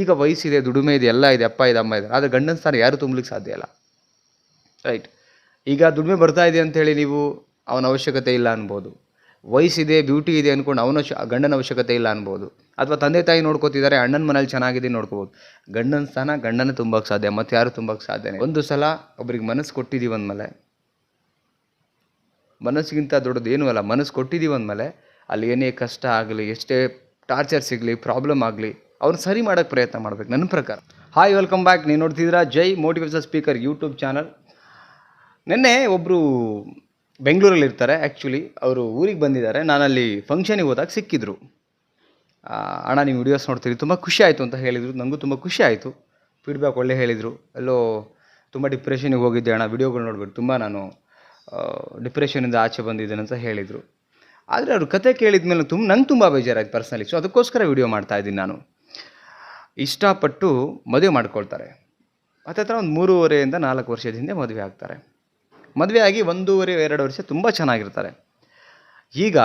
ಈಗ ವಯಸ್ಸಿದೆ, ದುಡಿಮೆ ಇದೆ, ಎಲ್ಲ ಇದೆ, ಅಪ್ಪ ಇದೆ, ಅಮ್ಮ ಇದೆ, ಆದರೆ ಗಂಡನ ಸ್ಥಾನ ಯಾರು ತುಂಬಲಿಕ್ಕೆ ಸಾಧ್ಯ ಇಲ್ಲ. ರೈಟ್ ಈಗ ದುಡಿಮೆ ಬರ್ತಾ ಇದೆ ಅಂತೇಳಿ ನೀವು ಅವನ ಅವಶ್ಯಕತೆ ಇಲ್ಲ ಅನ್ಬೋದು. ವಯಸ್ಸಿದೆ ಬ್ಯೂಟಿ ಇದೆ ಅಂದ್ಕೊಂಡು ಅವನ ಗಂಡನ ಅವಶ್ಯಕತೆ ಇಲ್ಲ ಅನ್ಬೋದು. ಅಥವಾ ತಂದೆ ತಾಯಿ ನೋಡ್ಕೋತಿದ್ದಾರೆ, ಅಣ್ಣನ ಮನೇಲಿ ಚೆನ್ನಾಗಿದೆ ನೋಡ್ಕೋಬೋದು. ಗಂಡನ ಸ್ಥಾನ ಗಂಡನ ತುಂಬಕ್ಕೆ ಸಾಧ್ಯ, ಮತ್ತು ಯಾರು ತುಂಬಕ್ಕೆ ಸಾಧ್ಯ ಒಂದು ಸಲ ಒಬ್ರಿಗೆ ಮನಸ್ಸು ಕೊಟ್ಟಿದ್ದೀವಿ ಅಂದಮೇಲೆ, ಮನಸ್ಸಿಗಿಂತ ದೊಡ್ಡದು ಏನೂ ಅಲ್ಲ, ಮನಸ್ಸು ಕೊಟ್ಟಿದ್ದೀವಿ ಅಂದಮೇಲೆ, ಅಲ್ಲಿ ಏನೇ ಕಷ್ಟ ಆಗಲಿ, ಎಷ್ಟೇ ಟಾರ್ಚರ್ ಸಿಗಲಿ ಪ್ರಾಬ್ಲಮ್ ಆಗಲಿ ಅವ್ರನ್ನ ಸರಿ ಮಾಡೋಕ್ಕೆ ಪ್ರಯತ್ನ ಮಾಡಬೇಕು, ನನ್ನ ಪ್ರಕಾರ. ಹಾಯ್ ವೆಲ್ಕಮ್ ಬ್ಯಾಕ್ ನೀವು ನೋಡ್ತಿದ್ದೀರಾ? Jai motivation speaker YouTube channel ನಿನ್ನೆ ಒಬ್ಬರು ಬೆಂಗಳೂರಲ್ಲಿ ಇರ್ತಾರೆ. ಆ್ಯಕ್ಚುಲಿ ಅವರು ಊರಿಗೆ ಬಂದಿದ್ದಾರೆ. ನಾನಲ್ಲಿ ಫಂಕ್ಷನಿಗೆ ಹೋದಾಗ ಸಿಕ್ಕಿದ್ರು. ಅಣ್ಣ, ನೀವು ವಿಡಿಯೋಸ್ ನೋಡ್ತೀರಿ. ತುಂಬ ಖುಷಿ ಆಯಿತು ಅಂತ ಹೇಳಿದರು. ನನಗೂ ತುಂಬ ಖುಷಿ ಆಯಿತು. ಫೀಡ್ಬ್ಯಾಕ್ ಒಳ್ಳೆ ಹೇಳಿದರು. ಎಲ್ಲೋ ತುಂಬ ಡಿಪ್ರೆಷನಿಗೆ ಹೋಗಿದ್ದೆ ಅಣ್ಣ. ವಿಡಿಯೋಗಳು ನೋಡ್ಬಿಟ್ಟು ತುಂಬ ನಾನು ಡಿಪ್ರೆಷನಿಂದ ಆಚೆ ಬಂದಿದ್ದೇನೆ ಅಂತ ಹೇಳಿದರು. ಆದರೆ ಅವ್ರ ಕತೆ ಕೇಳಿದ ಮೇಲೆ ತುಂಬ ನಂಗೆ ತುಂಬ ಬೇಜಾರಾಯ್ತು ಪರ್ಸ್ನಲಿ ಸೊ ಅದಕ್ಕೋಸ್ಕರ ವಿಡಿಯೋ ಮಾಡ್ತಾ ಇದ್ದೀನಿ ನಾನು. ಇಷ್ಟಪಟ್ಟು ಮದುವೆ ಮಾಡ್ಕೊಳ್ತಾರೆ. ಹತ್ತತ್ರ ಒಂದು ಮೂರುವರೆಯಿಂದ ನಾಲ್ಕು ವರ್ಷದ ಹಿಂದೆ ಮದುವೆ ಆಗ್ತಾರೆ. ಮದುವೆ ಆಗಿ ಒಂದೂವರೆ, ಎರಡು ವರ್ಷ ತುಂಬ ಚೆನ್ನಾಗಿರ್ತಾರೆ. ಈಗ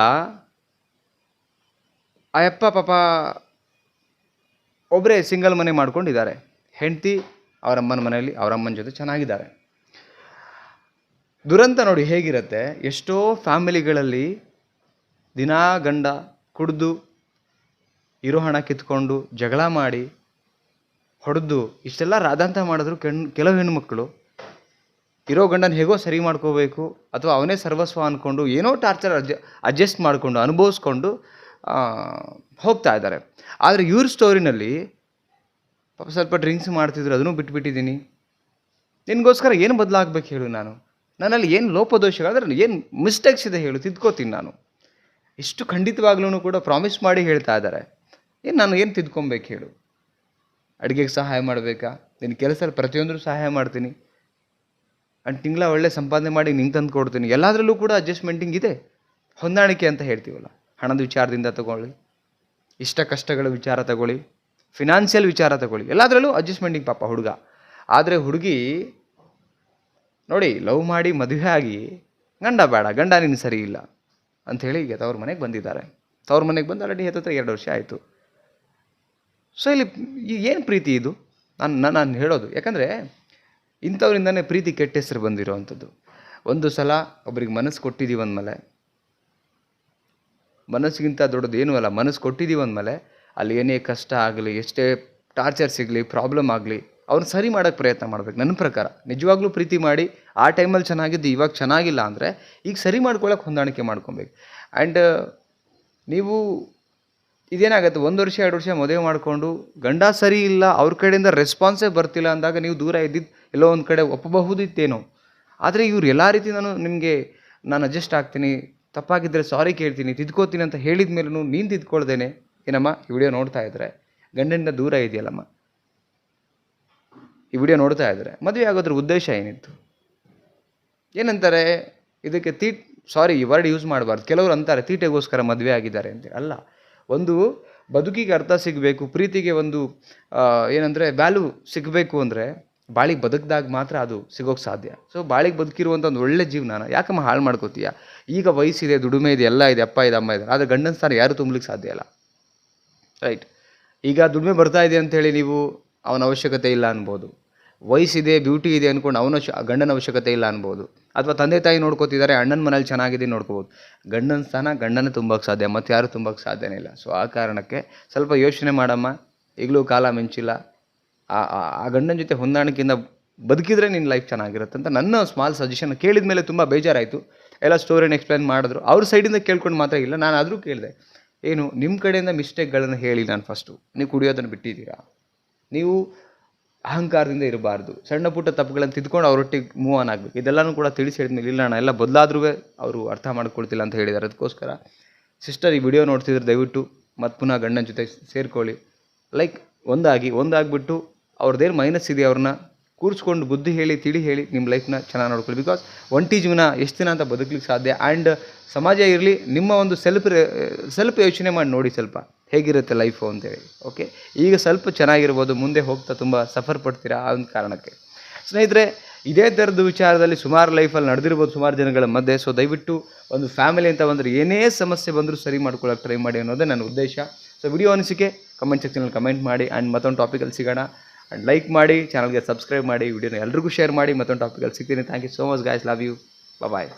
ಆ ಅಪ್ಪ ಪಾಪ ಒಬ್ಬರೇ ಸಿಂಗಲ್ ಮನೆ ಮಾಡ್ಕೊಂಡಿದ್ದಾರೆ. ಹೆಂಡತಿ ಅವರಮ್ಮನ ಮನೆಯಲ್ಲಿ ಅವರಮ್ಮನ ಜೊತೆ ಚೆನ್ನಾಗಿದ್ದಾರೆ. ದುರಂತ ನೋಡಿ ಹೇಗಿರುತ್ತೆ? ಎಷ್ಟೋ ಫ್ಯಾಮಿಲಿಗಳಲ್ಲಿ ದಿನಾ ಗಂಡ ಕುಡಿದು, ಇರೋ ಹಣ ಕಿತ್ಕೊಂಡು ಜಗಳ ಮಾಡಿ ಹೊಡೆದು ಇಷ್ಟೆಲ್ಲ ರಾದಾಂತ ಮಾಡಿದ್ರು ಕೆಣ್ ಕೆಲವು ಹೆಣ್ಣುಮಕ್ಕಳು ಇರೋ ಗಂಡನ ಹೇಗೋ ಸರಿ ಮಾಡ್ಕೋಬೇಕು, ಅಥವಾ ಅವನೇ ಸರ್ವಸ್ವ ಅಂದ್ಕೊಂಡು ಏನೋ ಟಾರ್ಚರ್ ಅಡ್ಜ ಅಡ್ಜಸ್ಟ್ ಮಾಡಿಕೊಂಡು, ಅನುಭವಿಸ್ಕೊಂಡು ಹೋಗ್ತಾ ಇದ್ದಾರೆ. ಆದರೆ ಇವ್ರ ಸ್ಟೋರಿನಲ್ಲಿ ಸ್ವಲ್ಪ ಡ್ರಿಂಕ್ಸ್ ಮಾಡ್ತಿದ್ರು, ಅದನ್ನು ಬಿಟ್ಬಿಟ್ಟಿದ್ದೀನಿ. ನಿನಗೋಸ್ಕರ ಏನು ಬದಲಾಗಬೇಕು ಹೇಳು ನಾನು? ನನ್ನಲ್ಲಿ ಏನು ಲೋಪದೋಷಗಳಾದ್ರೆ ಏನು ಮಿಸ್ಟೇಕ್ಸ್ ಇದೆ ಹೇಳು, ತಿದ್ಕೋತೀನಿ ನಾನು. ಇಷ್ಟು ಖಂಡಿತವಾಗ್ಲೂ ಕೂಡ ಪ್ರಾಮಿಸ್ ಮಾಡಿ ಹೇಳ್ತಾ ಇದ್ದಾರೆ. ಏನು ನಾನು ಏನು ತಿದ್ಕೊಬೇಕು ಹೇಳು? ಅಡುಗೆಗೆ ಸಹಾಯ ಮಾಡಬೇಕಾ? ನಿನ್ನ ಕೆಲಸದಲ್ಲಿ ಪ್ರತಿಯೊಂದರೂ ಸಹಾಯ ಮಾಡ್ತೀನಿ. ಅಂಡ್ ತಿಂಗಳ ಒಳ್ಳೆ ಸಂಪಾದನೆ ಮಾಡಿ ನಿಂಗೆ ತಂದು ಕೊಡ್ತೀನಿ. ಎಲ್ಲದರಲ್ಲೂ ಕೂಡ ಅಡ್ಜಸ್ಟ್ಮೆಂಟಿಂಗ್ ಇದೆ. ಹೊಂದಾಣಿಕೆ ಅಂತ ಹೇಳ್ತೀವಲ್ಲ. ಹಣದ ವಿಚಾರದಿಂದ ತಗೊಳ್ಳಿ. ಇಷ್ಟ ಕಷ್ಟಗಳ ವಿಚಾರ ತಗೊಳ್ಳಿ. ಫಿನಾನ್ಷಿಯಲ್ ವಿಚಾರ ತಗೊಳ್ಳಿ. ಎಲ್ಲದರಲ್ಲೂ ಅಡ್ಜಸ್ಟ್ಮೆಂಟಿಂಗ್ ಪಾಪ ಹುಡುಗ. ಆದರೆ ಹುಡುಗಿ, ನೋಡಿ ಲವ್ ಮಾಡಿ ಮದುವೆ ಆಗಿ ಗಂಡ ಬೇಡ, ಗಂಡ ನಿನ್ನ ಸರಿ ಇಲ್ಲ ಅಂಥೇಳಿ ಈಗ ತವ್ರ ಮನೆಗೆ ಬಂದಿದ್ದಾರೆ. ತವ್ರ ಮನೆಗೆ ಬಂದು ಆಲ್ರೆಡಿ ಹತ್ತತ್ರ ಎರಡು ವರ್ಷ ಆಯಿತು. ಸೊ ಇಲ್ಲಿ ಏನು ಪ್ರೀತಿ ಇದು? ನಾನು ನಾನು ಹೇಳೋದು. ಯಾಕಂದರೆ ಇಂಥವ್ರಿಂದನೇ ಪ್ರೀತಿ ಕೆಟ್ಟ ಹೆಸರು ಬಂದಿರೋವಂಥದ್ದು. ಒಂದು ಸಲ ಒಬ್ರಿಗೆ ಮನಸ್ಸು ಕೊಟ್ಟಿದ್ದೀವಿ ಅಂದಮೇಲೆ, ಮನಸ್ಸಿಗಿಂತ ದೊಡ್ಡದು ಏನೂ ಅಲ್ಲ, ಮನಸ್ಸು ಕೊಟ್ಟಿದ್ದೀವಿ ಅಂದಮೇಲೆ, ಅಲ್ಲಿ ಏನೇ ಕಷ್ಟ ಆಗಲಿ, ಎಷ್ಟೇ ಟಾರ್ಚರ್ ಸಿಗಲಿ ಪ್ರಾಬ್ಲಮ್ ಆಗಲಿ ಅವ್ರನ್ನ ಸರಿ ಮಾಡೋಕ್ಕೆ ಪ್ರಯತ್ನ ಮಾಡ್ಬೇಕು. ನನ್ನ ಪ್ರಕಾರ, ನಿಜವಾಗ್ಲೂ ಪ್ರೀತಿ ಮಾಡಿ, ಆ ಟೈಮಲ್ಲಿ ಚೆನ್ನಾಗಿದ್ದು, ಇವಾಗ ಚೆನ್ನಾಗಿಲ್ಲ ಅಂದರೆ, ಈಗ ಸರಿ ಮಾಡ್ಕೊಳ್ಳೋಕೆ ಹೊಂದಾಣಿಕೆ ಮಾಡ್ಕೊಬೇಕು. ಆ್ಯಂಡ್ ನೀವು ಇದೇನಾಗುತ್ತೆ? ಒಂದು ವರ್ಷ, ಎರಡು ವರ್ಷ ಮದುವೆ ಮಾಡಿಕೊಂಡು ಗಂಡ ಸರಿ ಇಲ್ಲ, ಅವ್ರ ಕಡೆಯಿಂದ ರೆಸ್ಪಾನ್ಸೇ ಬರ್ತಿಲ್ಲ ಅಂದಾಗ ನೀವು ದೂರ ಇದ್ದಿದ್ದು ಎಲ್ಲೋ ಒಂದು ಕಡೆ ಒಪ್ಪಬಹುದಿತ್ತೇನೋ? ಆದರೆ ಇವ್ರು ಎಲ್ಲ ರೀತಿ ನಾನು ನಿಮಗೆ ನಾನು ಅಡ್ಜಸ್ಟ್ ಆಗ್ತೀನಿ ತಪ್ಪಾಗಿದ್ದರೆ ಸಾರಿ ಕೇಳ್ತೀನಿ, ತಿದ್ಕೋತೀನಿ ಅಂತ ಹೇಳಿದ ಮೇಲೂ ನೀನು ತಿದ್ಕೊಳ್ದೇನೆ. ಏನಮ್ಮ, ಈ ವಿಡಿಯೋ ನೋಡ್ತಾ ಇದ್ದರೆ ಗಂಡನಿಂದ ದೂರ ಇದೆಯಲ್ಲಮ್ಮ? ಈ ವಿಡಿಯೋ ನೋಡ್ತಾ ಇದ್ದರೆ ಮದುವೆ ಆಗೋದ್ರ ಉದ್ದೇಶ ಏನಿತ್ತು? ಏನಂತಾರೆ? ಇದಕ್ಕೆ ತೀಟ್ ಸಾರಿ ಈ ವರ್ಡ್ ಯೂಸ್ ಮಾಡಬಾರ್ದು. ಕೆಲವರು ಅಂತಾರೆ, ತೀಟೆಗೋಸ್ಕರ ಮದುವೆ ಆಗಿದ್ದಾರೆ ಅಂತ. ಅಲ್ಲ ಒಂದು ಬದುಕಿಗೆ ಅರ್ಥ ಸಿಗಬೇಕು, ಪ್ರೀತಿಗೆ ಒಂದು ಏನಂದರೆ ವ್ಯಾಲ್ಯೂ ಸಿಗಬೇಕು ಅಂದರೆ ಬಾಳಿಗೆ ಬದುಕಿದಾಗ ಮಾತ್ರ ಅದು ಸಿಗೋಕ್ಕೆ ಸಾಧ್ಯ. ಸೊ ಬಾಳಿಗೆ ಬದುಕಿರುವಂಥ ಒಂದು ಒಳ್ಳೆ ಜೀವನ ಯಾಕಮ್ಮ ಹಾಳು ಮಾಡ್ಕೋತೀಯ? ಈಗ ವಯಸ್ಸಿದೆ, ದುಡಿಮೆ ಇದೆ, ಎಲ್ಲ ಇದೆ, ಅಪ್ಪ ಇದೆ, ಅಮ್ಮ ಇದೆ ಆದರೆ ಗಂಡನ ಸ್ಥಾನ ಯಾರು ತುಂಬಲಿಕ್ಕೆ ಸಾಧ್ಯ ಇಲ್ಲ. ರೈಟ್ ಈಗ ದುಡಿಮೆ ಬರ್ತಾ ಇದೆ ಅಂತೇಳಿ ನೀವು ಅವನ ಅವಶ್ಯಕತೆ ಇಲ್ಲ ಅನ್ಬೋದು. ವಯಸ್ಸಿದೆ ಬ್ಯೂಟಿ ಇದೆ ಅಂದ್ಕೊಂಡು ಅವನ ಗಂಡನ ಅವಶ್ಯಕತೆ ಇಲ್ಲ ಅನ್ಬೋದು. ಅಥವಾ ತಂದೆ ತಾಯಿ ನೋಡ್ಕೋತಿದ್ದಾರೆ, ಅಣ್ಣನ ಮನೇಲಿ ಚೆನ್ನಾಗಿದೆ ನೋಡ್ಕೋಬೋದು. ಗಂಡನ ಸ್ಥಾನ ಗಂಡನ ತುಂಬಕ್ಕೆ ಸಾಧ್ಯ, ಮತ್ತು ಯಾರು ತುಂಬಕ್ಕೆ ಸಾಧ್ಯನೇ ಇಲ್ಲ. ಸೊ ಆ ಕಾರಣಕ್ಕೆ ಸ್ವಲ್ಪ ಯೋಚನೆ ಮಾಡಮ್ಮ. ಈಗಲೂ ಕಾಲ ಮಿಂಚಿಲ್ಲ. ಆ- ಆ ಗಂಡನ ಜೊತೆ ಹೊಂದಾಣಿಕೆಯಿಂದ ಬದುಕಿದ್ರೆ ನಿನ್ನ ಲೈಫ್ ಚೆನ್ನಾಗಿರುತ್ತೆ ಅಂತ ನನ್ನ ಸ್ಮಾಲ್ ಸಜೆಷನ್ ಕೇಳಿದ ಮೇಲೆ ತುಂಬ ಬೇಜಾರಾಯಿತು. ಎಲ್ಲ ಸ್ಟೋರಿನ ಎಕ್ಸ್ಪ್ಲೈನ್ ಮಾಡಿದ್ರು. ಅವ್ರ ಸೈಡಿಂದ ಕೇಳ್ಕೊಂಡು ಮಾತ್ರ ಇಲ್ಲ ನಾನು ಆದರೂ ಕೇಳಿದೆ, ಏನು ನಿಮ್ಮ ಕಡೆಯಿಂದ ಮಿಸ್ಟೇಕ್ಗಳನ್ನು ಹೇಳಿ ನಾನು ಫಸ್ಟು ನೀವು ಕುಡಿಯೋದನ್ನು ಬಿಟ್ಟಿದ್ದೀರಾ? ನೀವು ಅಹಂಕಾರದಿಂದ ಇರಬಾರ್ದು. ಸಣ್ಣ ಪುಟ್ಟ ತಪ್ಪುಗಳನ್ನು ತಿದ್ಕೊಂಡು ಅವರೊಟ್ಟಿಗೆ ಮೂವ್ ಆನ್ ಆಗಬೇಕು. ಇದೆಲ್ಲನೂ ಕೂಡ ತಿಳಿಸಿ ಹೇಳಿದ್ಮೇಲೆ ಇಲ್ಲ ಅಣ್ಣ, ಎಲ್ಲ ಬದಲಾದ್ರೂ ಅವರು ಅರ್ಥ ಮಾಡ್ಕೊಳ್ತಿಲ್ಲ ಅಂತ ಹೇಳಿದ್ದಾರೆ. ಅದಕ್ಕೋಸ್ಕರ ಸಿಸ್ಟರ್ ಈ ವಿಡಿಯೋ ನೋಡ್ತಿದ್ರೆ ದಯವಿಟ್ಟು ಮತ್ತು ಪುನಃ ಗಂಡನ ಜೊತೆ ಸೇರಿಕೊಳ್ಳಿ. ಲೈಕ್ ಒಂದಾಗಿ, ಒಂದಾಗ್ಬಿಟ್ಟು ಅವ್ರದ್ದೇನು ಮೈನಸ್ ಇದೆ ಅವ್ರನ್ನ ಕೂರಿಸ್ಕೊಂಡು ಬುದ್ಧಿ ಹೇಳಿ, ತಿಳಿ ಹೇಳಿ ನಿಮ್ಮ ಲೈಫ್ನ ಚೆನ್ನಾಗಿ ನೋಡ್ಕೊಳ್ಳಿ. ಬಿಕಾಸ್ ಒಂಟಿ ಜೀವನ ಎಷ್ಟು ದಿನ ಅಂತ ಬದುಕಲಿಕ್ಕೆ ಸಾಧ್ಯ? ಆ್ಯಂಡ್ ಸಮಾಜ ಇರಲಿ, ನಿಮ್ಮ ಒಂದು ಸೆಲ್ಫ್ ಸೆಲ್ಫ್ ಯೋಚನೆ ಮಾಡಿ ನೋಡಿ ಸ್ವಲ್ಪ. ಹೇಗಿರುತ್ತೆ ಲೈಫು ಅಂತೇಳಿ ಓಕೆ ಈಗ ಸ್ವಲ್ಪ ಚೆನ್ನಾಗಿರ್ಬೋದು, ಮುಂದೆ ಹೋಗ್ತಾ ತುಂಬ ಸಫರ್ ಪಡ್ತೀರಾ ಆ ಒಂದು ಕಾರಣಕ್ಕೆ. ಸ್ನೇಹಿತರೆ, ಇದೇ ಥರದ ವಿಚಾರದಲ್ಲಿ ಸುಮಾರು ಲೈಫಲ್ಲಿ ನಡೆದಿರ್ಬೋದು, ಸುಮಾರು ಜನಗಳ ಮಧ್ಯೆ. ಸೊ ದಯವಿಟ್ಟು ಒಂದು ಫ್ಯಾಮಿಲಿ ಅಂತ ಬಂದರೆ ಏನೇ ಸಮಸ್ಯೆ ಬಂದರೂ ಸರಿ ಮಾಡ್ಕೊಳ್ಳೋಕೆ ಟ್ರೈ ಮಾಡಿ ಅನ್ನೋದೇ ನನ್ನ ಉದ್ದೇಶ. ಸೊ ವಿಡಿಯೋ ಅನಿಸಿಕೆ ಕಮೆಂಟ್ ಸೆಕ್ಷನಲ್ಲಿ ಕಮೆಂಟ್ ಮಾಡಿ ಆ್ಯಂಡ್ ಮತ್ತೊಂದು ಟಾಪಿಕಲ್ಲಿ ಸಿಗೋಣ. ಆ್ಯಂಡ್ ಲೈಕ್ ಮಾಡಿ ಚಾನಲ್ಗೆ ಸಬ್ಸ್ಕ್ರೈಬ್ ಮಾಡಿ ವಿಡಿಯೋನ ಎಲ್ರಿಗೂ ಶೇರ್ ಮಾಡಿ, ಮತ್ತೊಂದು ಟಾಪಿಕಲ್ಲಿ ಸಿಗ್ತೀನಿ. Thank you so much guys love you bye